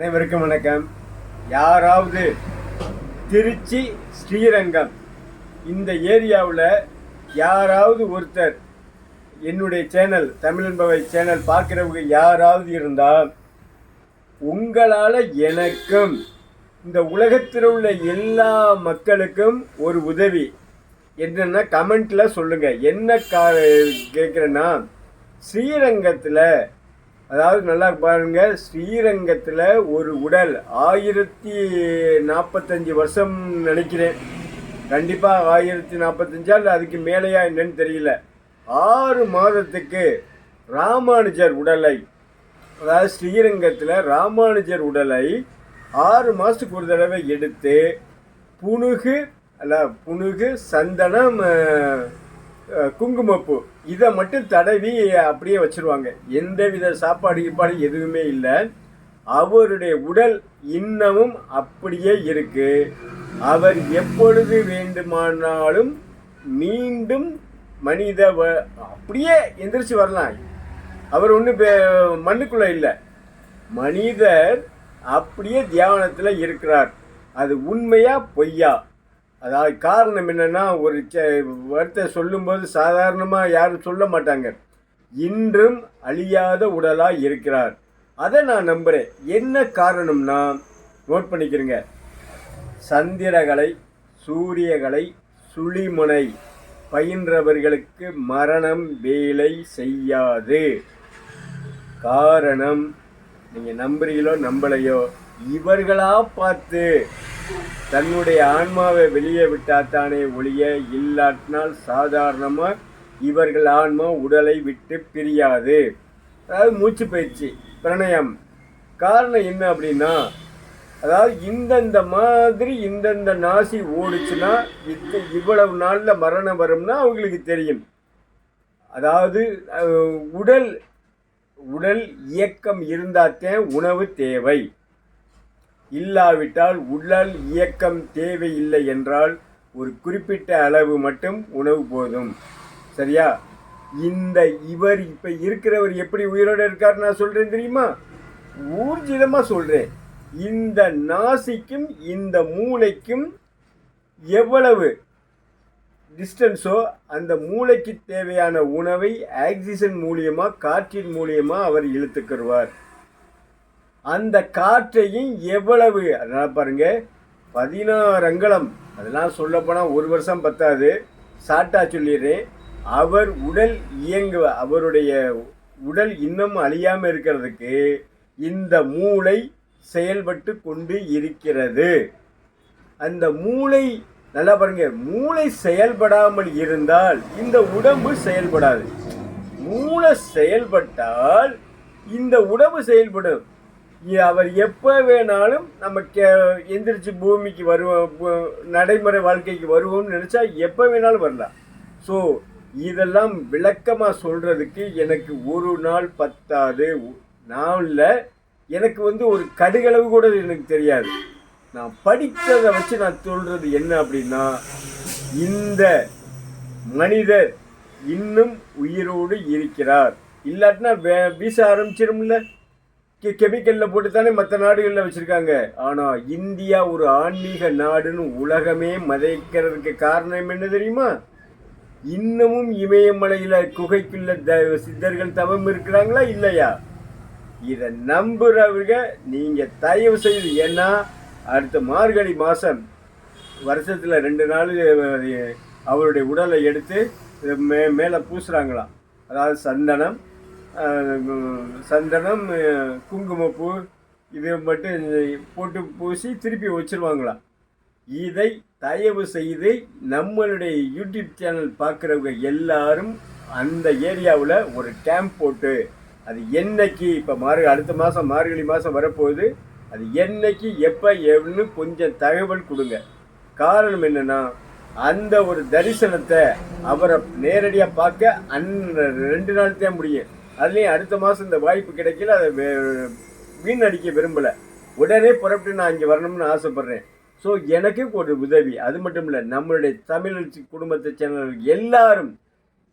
அனைவருக்கும் வணக்கம். யாராவது திருச்சி ஸ்ரீரங்கம் இந்த ஏரியாவில் யாராவது ஒருத்தர் என்னுடைய சேனல் தமிழன்பவை சேனல் பார்க்குறவங்க யாராவது இருந்தால் உங்களால் எனக்கும் இந்த உலகத்தில் உள்ள எல்லா மக்களுக்கும் ஒரு உதவி. என்னென்னா கமெண்ட்டில் சொல்லுங்கள் என்ன கா கேட்குறேன்னா ஸ்ரீரங்கத்தில் அதாவது நல்லா பாருங்க ஸ்ரீரங்கத்தில் ஒரு உடல். ஆயிரத்தி நாற்பத்தஞ்சு வருஷம் நினைக்கிறேன். கண்டிப்பாக ஆயிரத்தி நாற்பத்தஞ்சா இல்லை அதுக்கு மேலேயா என்னன்னு தெரியல. ஆறு மாதத்துக்கு ராமானுஜர் உடலை அதாவது ஸ்ரீரங்கத்தில் ராமானுஜர் உடலை ஆறு மாதத்துக்கு ஒரு தடவை எடுத்து புணுகு அல்ல புணுகு சந்தனம் குங்குமப்பூ. இதை மட்டும் தடவி அப்படியே வச்சிருவாங்க. எந்தவித சாப்பாடு கீப்பாடு எதுவுமே இல்லை. அவருடைய உடல் இன்னமும் அப்படியே இருக்கு. அவர் எப்பொழுது வேண்டுமானாலும் மீண்டும் மனித வ- அப்படியே எந்திரிச்சு வரலாம். அவர் ஒன்றும் மண்ணுக்குள்ள இல்லை. மனிதர் அப்படியே தியானத்தில் இருக்கிறார். அது உண்மையா பொய்யா? அதாவது காரணம் என்னன்னா ஒரு ச- வார்த்தை சொல்லும்போது சாதாரணமாக யாரும் சொல்ல மாட்டாங்க. இன்றும் அழியாத உடலாக இருக்கிறார். அதை நான் நம்புகிறேன் என்ன காரணம்னா நோட் பண்ணிக்கிறேங்க. சந்திரகலை சூரியகலை சுழிமுனை பயின்றவர்களுக்கு மரணம் வேலை செய்யாது. காரணம் நீங்கள் நம்புறீங்களோ நம்பலையோ இவர்களாக பார்த்து தன்னுடைய ஆன்மாவை வெளியே விட்டாத்தானே ஒழிய இல்லாட்டினால் சாதாரணமாக இவர்கள் ஆன்மா உடலை விட்டு பிரியாது. அதாவது மூச்சு பயிற்சி பிரணயம். காரணம் என்ன அப்படின்னா அதாவது இந்தந்த மாதிரி இந்தந்த நாசி ஓடுச்சுன்னா இவ்வளவு நாளில் மரணம் வரும்னா அவங்களுக்கு தெரியும். அதாவது உடல் உடல் இயக்கம் இருந்தாத்தே உணவு தேவை. இல்லாவிட்டால் உடல் இயக்கம் தேவையில்லை என்றால் ஒரு குறிப்பிட்ட அளவு மட்டும் உணவு போதும். சரியா? இந்த இவர் இப்போ இருக்கிறவர் எப்படி உயிரோட இருக்கார் நான் சொல்கிறேன் தெரியுமா? ஊர்ஜிதமாக சொல்கிறேன் இந்த நாசிக்கும் இந்த மூளைக்கும் எவ்வளவு டிஸ்டன்ஸோ அந்த மூளைக்கு தேவையான உணவை ஆக்சிஜன் மூலியமாக காற்றின் மூலியமாக அவர் இழுத்துக்கிடுவார். அந்த காற்றையும் எவ்வளவு அதனால் பாருங்க பதினாறு அங்கலம் அதெல்லாம் சொல்லப்போனால் ஒரு வருஷம் பத்தாது சாட்டா சொல்லிடுறேன். அவர் உடல் இயங்கு அவருடைய உடல் இன்னும் அழியாமல் இருக்கிறதுக்கு இந்த மூளை செயல்பட்டு கொண்டு இருக்கிறது. அந்த மூளை நல்லா பாருங்க மூளை செயல்படாமல் இருந்தால் இந்த உடம்பு செயல்படாது. மூளை செயல்பட்டால் இந்த உடம்பு செயல்படும். அவர் எப்போ வேணாலும் நம்ம கே எந்திரிச்சு பூமிக்கு வருவோம் நடைமுறை வாழ்க்கைக்கு வருவோம்னு நினச்சா எப்போ வேணாலும் வரலாம். ஸோ இதெல்லாம் விளக்கமாக சொல்கிறதுக்கு எனக்கு ஒரு நாள் பத்தாது. நாளில் எனக்கு வந்து ஒரு கடுகளவு கூட எனக்கு தெரியாது. நான் படித்ததை வச்சு நான் சொல்கிறது என்ன அப்படின்னா இந்த மனிதர் இன்னும் உயிரோடு இருக்கிறார். இல்லாட்டினா வே- வீச ஆரம்பிச்சிரும்ல. கெமிக்கலில் போட்டு தானே மற்ற நாடுகளில் வச்சுருக்காங்க. ஆனால் இந்தியா ஒரு ஆன்மீக நாடுன்னு உலகமே மதைக்கிறதுக்கு காரணம் என்ன தெரியுமா? இன்னமும் இமயமலையில் குகைக்குள்ள த சித்தர்கள் தவம் இருக்கிறாங்களா இல்லையா? இதை நம்புறவங்க நீங்கள் தயவு செய்து ஏன்னா அடுத்த மார்கழி மாதம் வருஷத்தில் ரெண்டு நாள் அவருடைய உடலை எடுத்து மே மேலே பூசுகிறாங்களாம் அதாவது சந்தனம் சந்தனம் குங்குமப்பூ இது மட்டும் போட்டு பூசி திருப்பி வச்சிருவாங்களாம் இதை தயவு செய்து நம்மளுடைய யூடியூப் சேனல் பார்க்குறவங்க எல்லாரும் அந்த ஏரியாவில் ஒரு கேம்ப் போட்டு அது என்னைக்கு இப்போ மார்க அடுத்த மாதம் மார்கழி மாதம் வரப்போகுது அது என்னைக்கு எப்போ எவ்வளோ கொஞ்சம் தகவல் கொடுங்க. காரணம் என்னன்னா அந்த ஒரு தரிசனத்தை அவரை நேரடியாக பார்க்க அன் ரெண்டு நாள் தான் முடியும். அதுலேயும் அடுத்த மாதம் இந்த வாய்ப்பு கிடைக்கல அதை வீணடிக்க விரும்பலை. உடனே புறப்பட்டு நான் இங்கே வரணும்னு ஆசைப்பட்றேன். ஸோ எனக்கு ஒரு உதவி. அது மட்டும் இல்லை நம்மளுடைய தமிழ் குடும்பத்தை சேனல் எல்லாரும்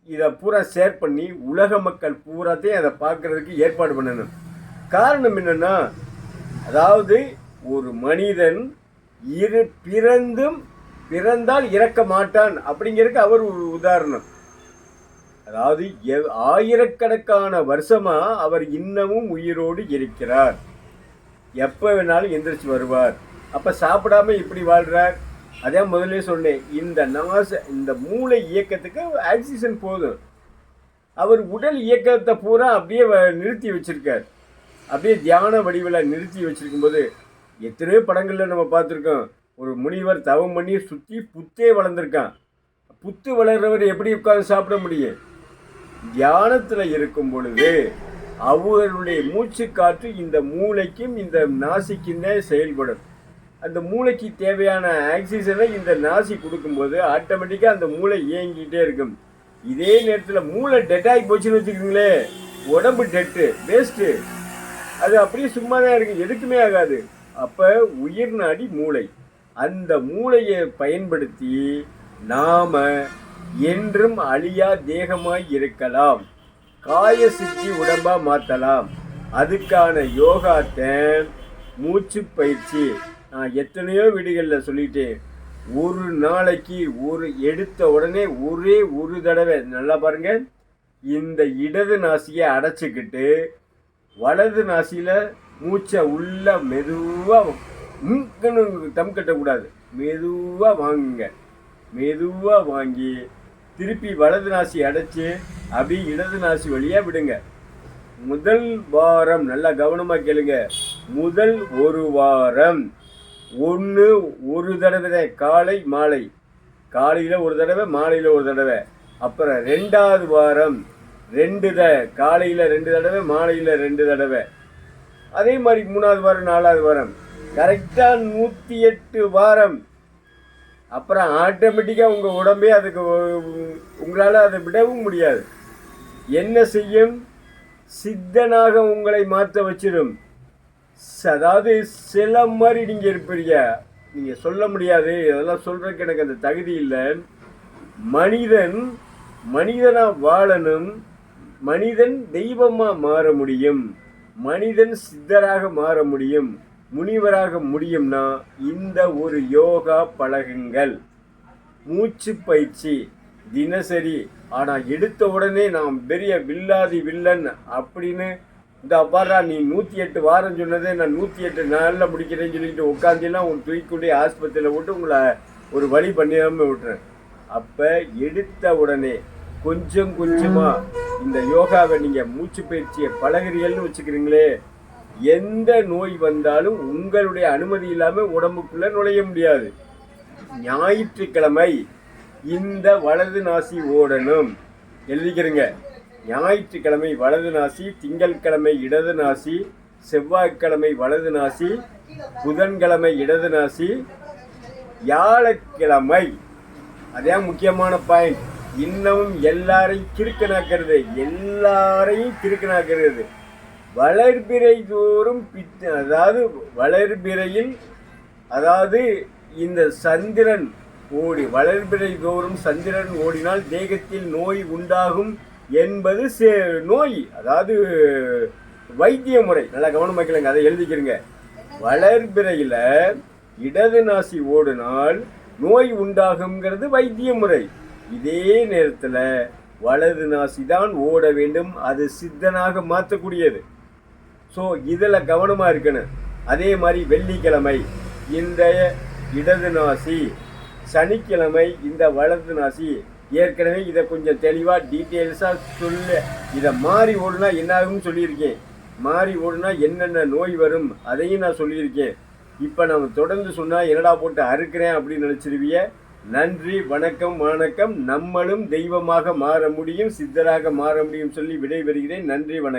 இதை பூரா ஷேர் பண்ணி உலக மக்கள் பூராத்தையும் அதை பார்க்கறதுக்கு ஏற்பாடு பண்ணணும். காரணம் என்னென்னா அதாவது ஒரு மனிதன் இரு பிறந்தும் பிறந்தால் இறக்க மாட்டான் அப்படிங்கிறதுக்கு அவர் ஒரு உதாரணம். அதாவது ஆயிரக்கணக்கான வருஷமா அவர் இன்னமும் உயிரோடு இருக்கிறார். எப்போ வேணாலும் எந்திரிச்சு வருவார். அப்ப சாப்பிடாம இப்படி வாழ்றார். அதே முதல்ல சொன்னேன் இந்த நாச இந்த மூளை இயக்கத்துக்கு ஆக்சிஜன் போதும். அவர் உடல் இயக்கத்தை பூரா அப்படியே வ- நிறுத்தி வச்சிருக்கார். அப்படியே தியான வடிவில் நிறுத்தி வச்சிருக்கும்போது எத்தனையோ படங்களில் நம்ம பார்த்துருக்கோம். ஒரு முனிவர் தவம் பண்ணி சுற்றி புத்தே வளர்ந்துருக்கான். புத்து வளர்றவர் எப்படி உட்காந்து சாப்பிட முடியும்? தியானத்தில் இருக்கும் பொழுது அவர்களுடைய மூச்சு காற்று இந்த மூளைக்கும் இந்த நாசிக்கும் தான் செயல்படும். அந்த மூளைக்கு தேவையான ஆக்சிஜனை இந்த நாசி கொடுக்கும்போது ஆட்டோமேட்டிக்காக அந்த மூளை இயங்கிட்டே இருக்கும். இதே நேரத்தில் மூளை டெட் போச்சுன்னு வச்சுக்கோங்களே உடம்பு டெட்டு வேஸ்ட்டு அது அப்படியே சும்மா தான் இருக்கு எதுக்குமே ஆகாது. அப்போ உயிர் நாடி மூளை. அந்த மூளையை பயன்படுத்தி நாம் என்றும் அழியா தேகமாய் இருக்கலாம். காய சித்தி உடம்பா மாற்றலாம் அதுக்கான யோகாத்தை மூச்சு பயிற்சி நான் எத்தனையோ வீடுகளில் சொல்லிட்டேன். ஒரு நாளைக்கு ஒரு எடுத்த உடனே ஒரே ஒரு தடவை நல்லா பாருங்க. இந்த இடது நாசியை அடைச்சிக்கிட்டு வலது நாசியில் மூச்சை உள்ள மெதுவாக முக்கன்னு தம் கட்டக்கூடாது. மெதுவாக வாங்குங்க. மெதுவாக வாங்கி திருப்பி வலது நாசி அடைச்சி அப்படி இடது நாசி வழியாக விடுங்க. முதல் வாரம் நல்லா கவனமாக கேளுங்க. முதல் ஒரு வாரம். ஒன்று ஒரு தடவை தான். காலை மாலை. காலையில் ஒரு தடவை மாலையில் ஒரு தடவை. அப்புறம் ரெண்டாவது வாரம் ரெண்டு த காலையில் ரெண்டு தடவை மாலையில் ரெண்டு தடவை. அதே மாதிரி மூணாவது வாரம் நாலாவது வாரம். கரெக்டாக நூற்றி எட்டு வாரம். அப்புறம் ஆட்டோமேட்டிக்காக உங்கள் உடம்பே அதுக்கு உங்களால் அதை விடவும் முடியாது. என்ன செய்யும்? சித்தனாக உங்களை மாற்ற வச்சிடும் அதாவது சில மாதிரி நீங்கள் இருப்பீங்க. நீங்கள் சொல்ல முடியாது. அதெல்லாம் சொல்கிறதுக்கு எனக்கு அந்த தகுதி இல்லை. மனிதன் மனிதனாக வாழணும். மனிதன் தெய்வமாக மாற முடியும். மனிதன் சித்தராக மாற முடியும். முனிவராக முடியும்னா இந்த ஒரு யோகா பழகுங்கள் மூச்சு பயிற்சி தினசரி ஆனால் எடுத்த உடனே நான் பெரிய வில்லாதி வில்லன் அப்படின்னு இந்த அப்பாரா நீ நூற்றி எட்டு வாரம் சொன்னதே நான் நூற்றி எட்டு நாளில் முடிக்கிறேன்னு சொல்லிட்டு உட்காந்துலாம் உன் தூக்கிக்கொண்டே ஆஸ்பத்திரியில் விட்டு உங்களை ஒரு வழி பண்ணிடாமல் விட்டுறேன். அப்போ எடுத்த உடனே கொஞ்சம் கொஞ்சமாக இந்த யோகாவை நீங்கள் மூச்சு பயிற்சியை பழகுறீங்கன்னு வச்சுக்கிறீங்களே எந்த நோய் வந்தாலும் உங்களுடைய அனுமதி இல்லாமல் உடம்புக்குள்ளே நுழைய முடியாது. ஞாயிற்றுக்கிழமை இந்த வலது நாசி ஓடணும். எழுதிக்கிறங்க. ஞாயிற்றுக்கிழமை வலது நாசி திங்கட்கிழமை இடது நாசி செவ்வாய்க்கிழமை வலது நாசி புதன்கிழமை இடது நாசி வியாழக்கிழமை. அதே முக்கியமான பாயிண்ட் இன்னமும் எல்லாரையும் கிறுக்கனாக்கிறது. எல்லாரையும் கிறுக்கனாக்கிறது. வளர்பிறை தோறும் பித்த அதாவது வளர்பிறையில் அதாவது இந்த சந்திரன் ஓடி வளர்பிறை தோறும் சந்திரன் ஓடினால் தேகத்தில் நோய் உண்டாகும் என்பது சே- நோய் அதாவது வைத்திய முறை. நல்லா கவனம் வைக்கலங்க அதை எழுதிக்கிறங்க. வளர்பிறையில் இடது நாசி ஓடினால் நோய் உண்டாகுங்கிறது வைத்திய முறை. இதே நேரத்தில் வலது நாசி தான் ஓட வேண்டும் அது சித்தனாக மாற்றக்கூடியது. ஸோ இதில் கவனமாக இருக்கணும். அதே மாதிரி வெள்ளிக்கிழமை இந்த இடது நாசி சனிக்கிழமை இந்த வலது நாசி. ஏற்கனவே இதை கொஞ்சம் தெளிவாக டீட்டெயில்ஸாக சொல்லு. இதை மாறி ஓடுனா என்ன ஆகும்னு சொல்லியிருக்கேன். மாறி ஓடுனா என்னென்ன நோய் வரும் அதையும் நான் சொல்லியிருக்கேன். இப்போ நம்ம தொடர்ந்து சொன்னால் என்னடா போட்டு அறுக்கிறேன் அப்படின்னு நினச்சிருவிய? நன்றி வணக்கம் வணக்கம் நம்மளும் தெய்வமாக மாற முடியும் சித்தராக மாற முடியும் சொல்லி விடைபெறுகிறேன். நன்றி வணக்கம்.